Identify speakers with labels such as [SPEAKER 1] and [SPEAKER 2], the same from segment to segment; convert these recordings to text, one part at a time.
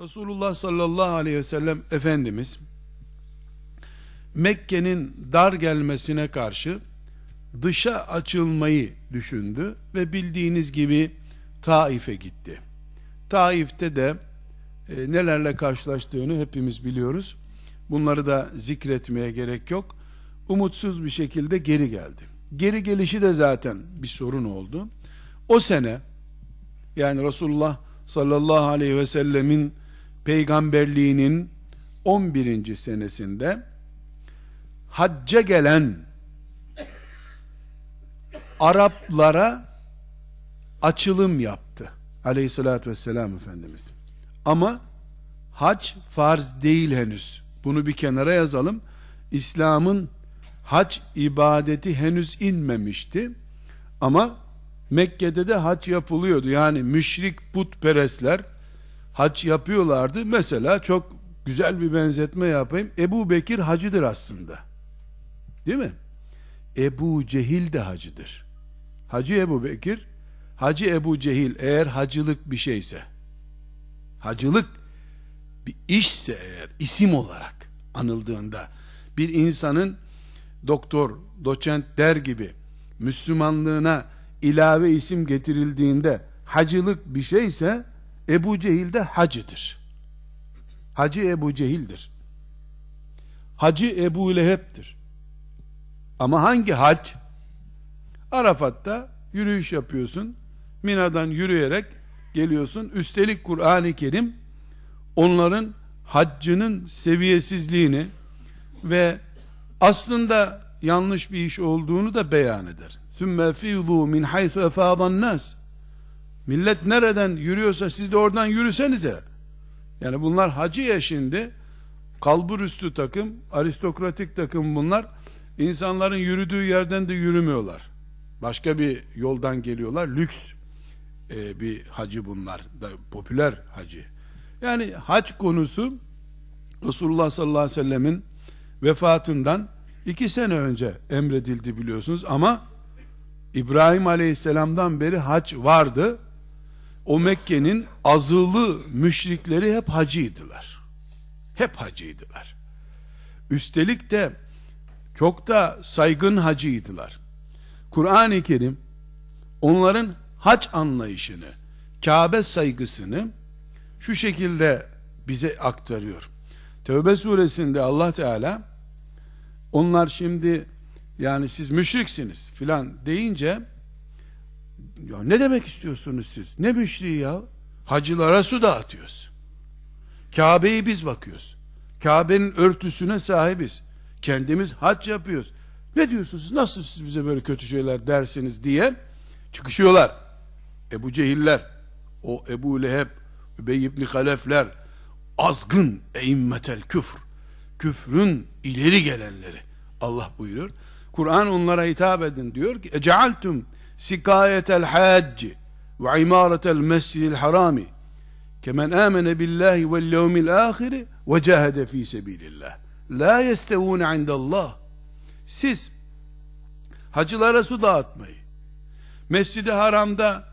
[SPEAKER 1] Resulullah sallallahu aleyhi ve sellem Efendimiz Mekke'nin dar gelmesine karşı dışa açılmayı düşündü ve bildiğiniz gibi Taif'e gitti. Taif'te de e, nelerle karşılaştığını hepimiz biliyoruz. Bunları da zikretmeye gerek yok. Umutsuz bir şekilde geri geldi. Geri gelişi de zaten bir sorun oldu. O sene yani Resulullah sallallahu aleyhi ve sellemin peygamberliğinin 11. senesinde hacca gelen Araplara açılım yaptı. Aleyhissalatü vesselam Efendimiz. Ama hac farz değil henüz. Bunu bir kenara yazalım. İslam'ın hac ibadeti henüz inmemişti. Ama Mekke'de de hac yapılıyordu. Yani müşrik putperestler hac yapıyorlardı. Mesela çok güzel bir benzetme yapayım. Ebu Bekir hacıdır aslında. Değil mi? Ebu Cehil de hacıdır. Hacı Ebu Bekir, Hacı Ebu Cehil eğer hacılık bir şeyse, hacılık bir işse eğer isim olarak anıldığında bir insanın doktor, doçent der gibi Müslümanlığına ilave isim getirildiğinde hacılık bir şeyse Ebu Cehil de hacıdır. Hacı Ebu Cehil'dir. Hacı Ebu Leheb'tir. Ama hangi hac? Arafat'ta yürüyüş yapıyorsun. Mina'dan yürüyerek geliyorsun. Üstelik Kur'an-ı Kerim onların haccının seviyesizliğini ve aslında yanlış bir iş olduğunu da beyan eder. Sümme fîzû min haythu efâdan nas. Millet nereden yürüyorsa siz de oradan yürüsenize. Yani bunlar hacı ya şimdi. Kalbur üstü takım, aristokratik takım bunlar. İnsanların yürüdüğü yerden de yürümüyorlar. Başka bir yoldan geliyorlar. Lüks e, bir hacı bunlar. Da, popüler hacı. Yani hac konusu Resulullah sallallahu aleyhi ve sellemin vefatından iki sene önce emredildi biliyorsunuz ama İbrahim aleyhisselamdan beri hac vardı. O Mekke'nin azılı müşrikleri hep hacıydılar. Hep hacıydılar. Üstelik de çok da saygın hacıydılar. Kur'an-ı Kerim onların hac anlayışını, Kabe saygısını şu şekilde bize aktarıyor. Tevbe suresinde Allah Teala onlar şimdi yani siz müşriksiniz filan deyince ya ne demek istiyorsunuz siz? Ne müşriği ya? Hacılara su dağıtıyoruz. Kabe'yi biz bakıyoruz. Kabe'nin örtüsüne sahibiz. Kendimiz hac yapıyoruz. Ne diyorsunuz? Nasıl siz bize böyle kötü şeyler dersiniz diye çıkışıyorlar. Ebu Cehiller, o Ebu Leheb, Übey ibn Halefler, azgın eimmetel küfr, küfrün ileri gelenleri. Allah buyuruyor. Kur'an onlara hitap edin diyor ki, Ecealtum ve imaretel mescidil harami kemen amene billahi vel yevmil ahiri ve cahede fi sebilillah. La yestevune indallah. Siz hacılara su dağıtmayı, mescidi haramda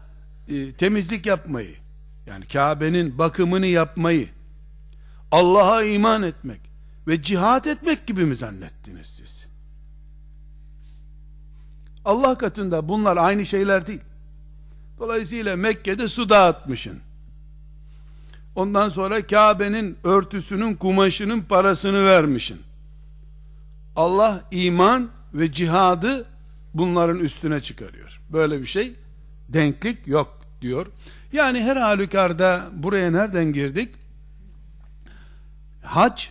[SPEAKER 1] e, temizlik yapmayı, yani Kabe'nin bakımını yapmayı, Allah'a iman etmek ve cihat etmek gibi mi zannettiniz siz? Allah katında bunlar aynı şeyler değil. Dolayısıyla Mekke'de su dağıtmışın. Ondan sonra Kabe'nin örtüsünün kumaşının parasını vermişin. Allah iman ve cihadı bunların üstüne çıkarıyor. Böyle bir şey denklik yok diyor. Yani her halükarda buraya nereden girdik? Hac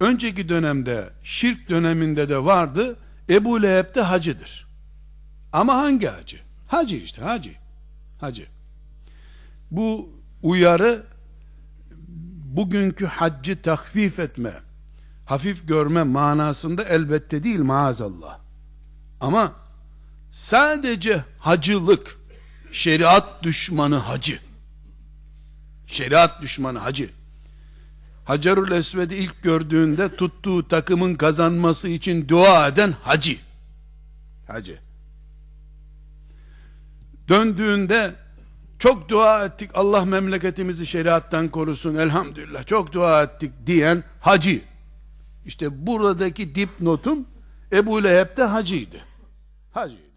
[SPEAKER 1] önceki dönemde şirk döneminde de vardı. Ebu Leheb de hacıdır. Ama hangi hacı? Hacı işte hacı. Hacı. Bu uyarı bugünkü haccı takfif etme, hafif görme manasında elbette değil maazallah. Ama sadece hacılık, şeriat düşmanı hacı, şeriat düşmanı hacı, Hacerül Esved'i ilk gördüğünde tuttuğu takımın kazanması için dua eden hacı, hacı. Döndüğünde çok dua ettik Allah memleketimizi şeriattan korusun elhamdülillah çok dua ettik diyen hacı. İşte buradaki dipnotum Ebu Leheb de hacıydı. Hacıydı